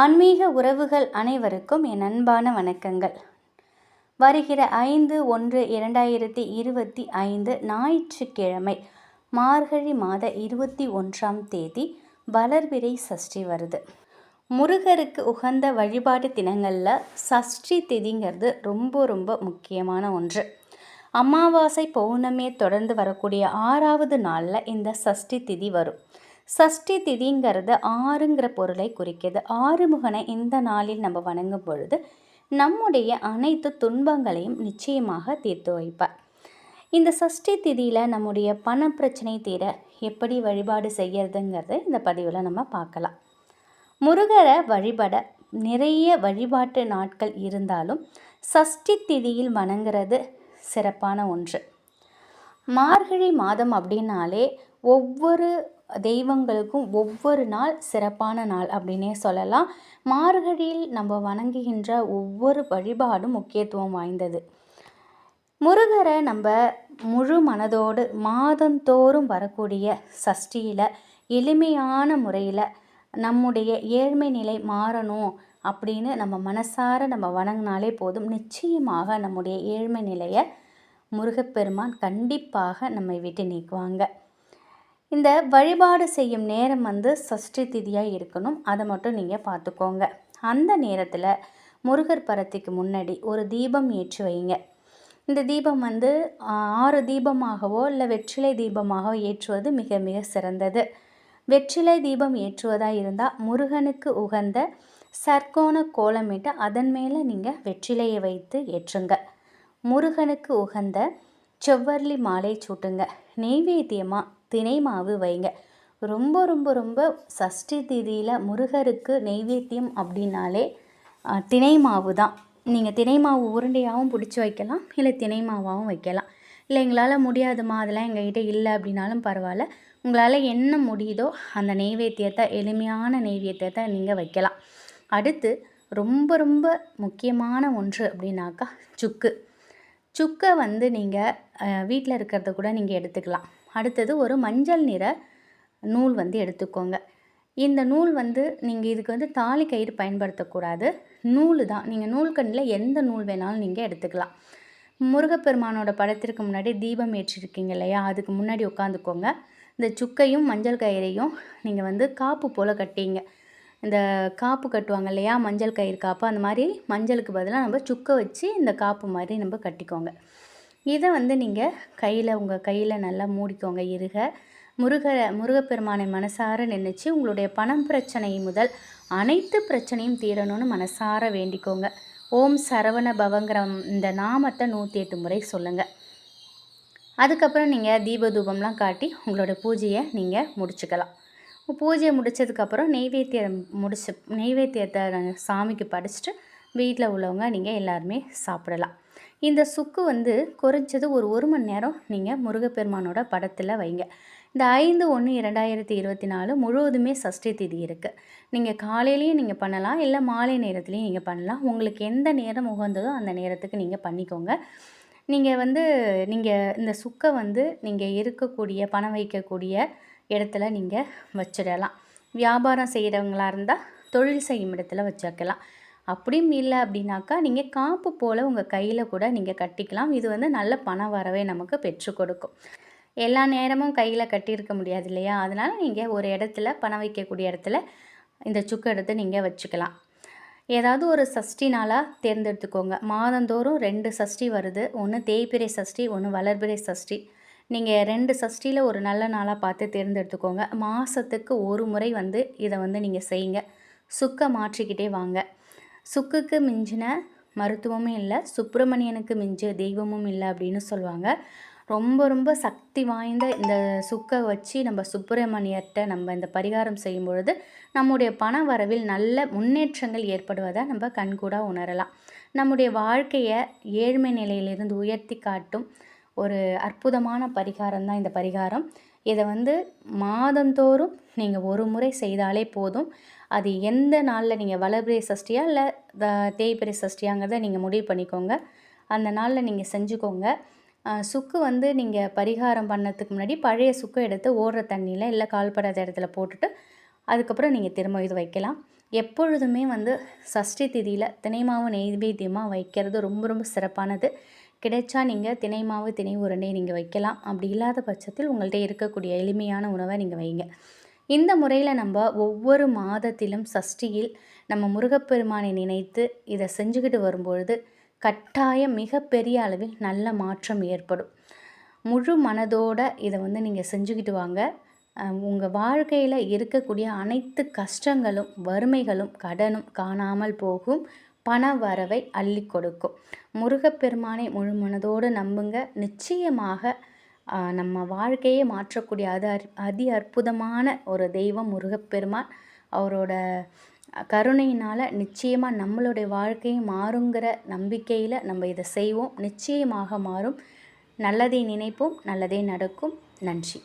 ஆன்மீக உறவுகள் அனைவருக்கும் என் அன்பான வணக்கங்கள். வருகிற ஐந்து ஒன்று இரண்டாயிரத்தி இருபத்தி ஐந்து ஞாயிற்றுக்கிழமை மார்கழி மாத இருபத்தி ஒன்றாம் தேதி வளர்பிறை சஷ்டி வருது. முருகருக்கு உகந்த வழிபாட்டு தினங்களில் சஷ்டி திதிங்கிறது ரொம்ப ரொம்ப முக்கியமான ஒன்று. அமாவாசை பௌர்ணமியை தொடர்ந்து வரக்கூடிய ஆறாவது நாளில் இந்த சஷ்டி திதி வரும். சஷ்டி திதிங்கிறது ஆறுங்கிற பொருளை குறிக்கிது. ஆறுமுகனை இந்த நாளில் நம்ம வணங்கும் பொழுது நம்முடைய அனைத்து துன்பங்களையும் நிச்சயமாக தீர்த்து வைப்பார். இந்த சஷ்டி திதியில் நம்முடைய பண பிரச்சனை தீர எப்படி வழிபாடு செய்யறதுங்கிறத இந்த பதிவில் நம்ம பார்க்கலாம். முருகரை வழிபட நிறைய வழிபாட்டு நாட்கள் இருந்தாலும் சஷ்டி திதியில் வணங்குறது சிறப்பான ஒன்று. மார்கழி மாதம் அப்படின்னாலே ஒவ்வொரு தெய்வங்களுக்கும் ஒவ்வொரு நாள் சிறப்பான நாள் அப்படின்னே சொல்லலாம். மார்கழியில் நம்ம வணங்குகின்ற ஒவ்வொரு வழிபாடும் முக்கியத்துவம் வாய்ந்தது. முருகரை நம்ம முழு மனதோடு மாதந்தோறும் வரக்கூடிய சஷ்டியில் எளிமையான முறையில் நம்முடைய ஏழ்மை நிலை மாறணும் அப்படின்னு நம்ம மனசார நம்ம வணங்கினாலே போதும். நிச்சயமாக நம்முடைய ஏழ்மை நிலையை முருகப்பெருமான் கண்டிப்பாக நம்மை விட்டு நீக்குவாங்க. இந்த வழிபாடு செய்யும் நேரம் வந்து சஷ்டி திதியாக இருக்கணும். அதை மட்டும் நீங்கள் பார்த்துக்கோங்க அந்த நேரத்தில் முருகர் பரத்திக்கு முன்னாடி ஒரு தீபம் ஏற்றி வைங்க. இந்த தீபம் வந்து ஆறு தீபமாகவோ இல்லை வெற்றிலை தீபமாகவோ ஏற்றுவது மிக மிக சிறந்தது. வெற்றிலை தீபம் ஏற்றுவதாக இருந்தால் முருகனுக்கு உகந்த சர்க்கோண கோலமிட்டு அதன் மேலே நீங்கள் வெற்றிலையை வைத்து ஏற்றுங்க. முருகனுக்கு உகந்த செவ்வர்லி மாலை சூட்டுங்க. நெய்வேத்தியமாக தினை மாவு வைங்க. ரொம்ப ரொம்ப ரொம்ப சஷ்டி திதியில் முருகருக்கு நெய்வேத்தியம் அப்படின்னாலே தினை மாவு தான். நீங்கள் தினை மாவு உருண்டையாகவும் பிடிச்சி வைக்கலாம் இல்லை தினை மாவாகவும் வைக்கலாம். இல்லை எங்களால் முடியாதுமா அதெல்லாம் எங்கள்கிட்ட இல்லை அப்படின்னாலும் பரவாயில்ல. உங்களால் என்ன முடியுதோ அந்த நெய்வேத்தியத்தை எளிமையான நெய்வேத்தியத்தை நீங்கள் வைக்கலாம். அடுத்து ரொம்ப ரொம்ப முக்கியமான ஒன்று அப்படின்னாக்கா சுக்கு. சுக்கை வந்து நீங்கள் வீட்டில் இருக்கிறத கூட நீங்கள் எடுத்துக்கலாம். அடுத்தது ஒரு மஞ்சள் நிற நூல் வந்து எடுத்துக்கோங்க. இந்த நூல் வந்து நீங்கள் இதுக்கு வந்து தாலி கயிறு பயன்படுத்தக்கூடாது. நூல் தான். நீங்கள் நூல்கண்ணில் எந்த நூல் வேணாலும் நீங்கள் எடுத்துக்கலாம். முருகப்பெருமானோட படத்திற்கு முன்னாடி தீபம் ஏற்றிருக்கீங்க இல்லையா? அதுக்கு முன்னாடி உட்காந்துக்கோங்க. இந்த சுக்கையும் மஞ்சள் கயிறையும் நீங்கள் வந்து காப்பு போல் கட்டிங்க. இந்த காப்பு கட்டுவாங்க இல்லையா? மஞ்சள் கயிறு காப்பு. அந்த மாதிரி மஞ்சளுக்கு பதிலாக நம்ம சுக்கை வச்சு இந்த காப்பு மாதிரி நம்ம கட்டிக்கோங்க. இதை வந்து நீங்கள் கையில் உங்கள் கையில் நல்லா மூடிக்கோங்க இருக. முருக முருகப்பெருமானை மனசார நினச்சி உங்களுடைய பணம் பிரச்சனை முதல் அனைத்து பிரச்சனையும் தீரணும்னு மனசார வேண்டிக்கோங்க. ஓம் சரவண பவங்கிற இந்த நாமத்தை நூற்றி எட்டு முறை சொல்லுங்கள் அதுக்கப்புறம் நீங்கள் தீபதூபம்லாம் காட்டி உங்களோட பூஜையை நீங்கள் முடிச்சுக்கலாம். பூஜையை முடித்ததுக்கப்புறம் நெய்வேத்தியம் முடிச்சு நெய்வேத்தியத்தை சாமிக்கு படைச்சிட்டு வீட்டில் உள்ளவங்க நீங்கள் எல்லாருமே சாப்பிடலாம். இந்த சுக்கு வந்து குறைஞ்சது ஒரு ஒரு மணி நேரம் நீங்கள் முருகப்பெருமானோட படத்தில் வைங்க. இந்த ஐந்து ஒன்று இரண்டாயிரத்தி இருபத்தி நாலு முழுவதுமே சஷ்டி திதி இருக்குது நீங்கள் காலையிலையும் நீங்கள் பண்ணலாம் இல்லை மாலை நேரத்துலையும் நீங்கள் பண்ணலாம். உங்களுக்கு எந்த நேரம் உகந்ததோ அந்த நேரத்துக்கு நீங்கள் பண்ணிக்கோங்க. நீங்கள் வந்து நீங்கள் இந்த சுக்கை வந்து நீங்கள் இருக்கக்கூடிய பணம் வைக்கக்கூடிய இடத்துல நீங்கள் வச்சிடலாம். வியாபாரம் செய்கிறவங்களா இருந்தால் தொழில் செய்யும் இடத்துல வச்சுக்கலாம். அப்படியும் இல்லை அப்படின்னாக்கா நீங்கள் காப்பு போல் உங்கள் கையில் கூட நீங்கள் கட்டிக்கலாம். இது வந்து நல்ல பண வரவே நமக்கு பெற்று கொடுக்கும். எல்லா நேரமும் கையில் கட்டியிருக்க முடியாது இல்லையா? அதனால் நீங்கள் ஒரு இடத்துல பணம் வைக்கக்கூடிய இடத்துல இந்த சுக்கு எடுத்து நீங்கள் வச்சுக்கலாம். ஏதாவது ஒரு சஷ்டி நாளாக தேர்ந்தெடுத்துக்கோங்க. மாதந்தோறும் ரெண்டு சஷ்டி வருது. ஒன்று தேய்பிரை சஷ்டி ஒன்று வளர்பிறை சஷ்டி. நீங்கள் ரெண்டு சஷ்டியில் ஒரு நல்ல நாளாக பார்த்து தேர்ந்தெடுத்துக்கோங்க. மாதத்துக்கு ஒரு முறை வந்து இதை வந்து நீங்கள் செய்யுங்க. சுக்கை மாற்றிக்கிட்டே வாங்க. சுக்குக்கு மிஞ்சின மருத்துவமும் இல்லை சுப்பிரமணியனுக்கு மிஞ்சிய தெய்வமும் இல்லை அப்படின்னு சொல்லுவாங்க. ரொம்ப ரொம்ப சக்தி வாய்ந்த இந்த சுக்கை வச்சு நம்ம சுப்பிரமணியர்கிட்ட நம்ம இந்த பரிகாரம் செய்யும் பொழுது நம்முடைய பண வரவில் நல்ல முன்னேற்றங்கள் ஏற்படுவதை நம்ம கண்கூடாக உணரலாம். நம்முடைய வாழ்க்கையை ஏழ்மை நிலையிலிருந்து உயர்த்தி காட்டும் ஒரு அற்புதமான பரிகாரம் தான் இந்த பரிகாரம். இதை வந்து மாதந்தோறும் நீங்கள் ஒரு முறை செய்தாலே போதும். அது எந்த நாளில் நீங்கள் வளர்பிறை சஷ்டியா இல்லை தேய்பிறை சஷ்டியாங்கிறத நீங்கள் முடிவு பண்ணிக்கோங்க. அந்த நாளில் நீங்கள் செஞ்சுக்கோங்க. சுக்கு வந்து நீங்கள் பரிகாரம் பண்ணதுக்கு முன்னாடி பழைய சுக்கு எடுத்து ஓடுற தண்ணியில் இல்லை கால்படாத இடத்துல போட்டுட்டு அதுக்கப்புறம் நீங்கள் திரும்ப இது வைக்கலாம். எப்பொழுதுமே வந்து சஷ்டி திதியில் தினைமாவு நெய்வேத்தியமாக வைக்கிறது ரொம்ப ரொம்ப சிறப்பானது. கிடைச்சா நீங்கள் தினை மாவு தினை உருண்டை நீங்கள் வைக்கலாம். அப்படி இல்லாத பட்சத்தில் உங்கள்கிட்ட இருக்கக்கூடிய எளிமையான உணவை நீங்கள் வைங்க. இந்த முறையில் நம்ம ஒவ்வொரு மாதத்திலும் சஷ்டியில் நம்ம முருகப்பெருமானை நினைத்து இதை செஞ்சுக்கிட்டு வரும்பொழுது கட்டாயம் மிகப்பெரிய அளவில் நல்ல மாற்றம் ஏற்படும். முழு மனதோட இதை வந்து நீங்கள் செஞ்சுக்கிட்டு வாங்க. உங்கள் வாழ்க்கையில் இருக்கக்கூடிய அனைத்து கஷ்டங்களும் வறுமைகளும் கடனும் காணாமல் போகும். பண வரவை அள்ளி கொடுக்கும். முருகப்பெருமானை முழு மனதோடு நம்புங்க. நிச்சயமாக நம்ம வாழ்க்கையே மாற்றக்கூடிய அது அதி அற்புதமான ஒரு தெய்வம் முருகப்பெருமான். அவரோட கருணையினால் நிச்சயமாக நம்மளுடைய வாழ்க்கையை மாறுங்கிற நம்பிக்கையில் நம்ம இதை செய்வோம். நிச்சயமாக மாறும். நல்லதை நினைப்போம் நல்லதே நடக்கும். நன்றி.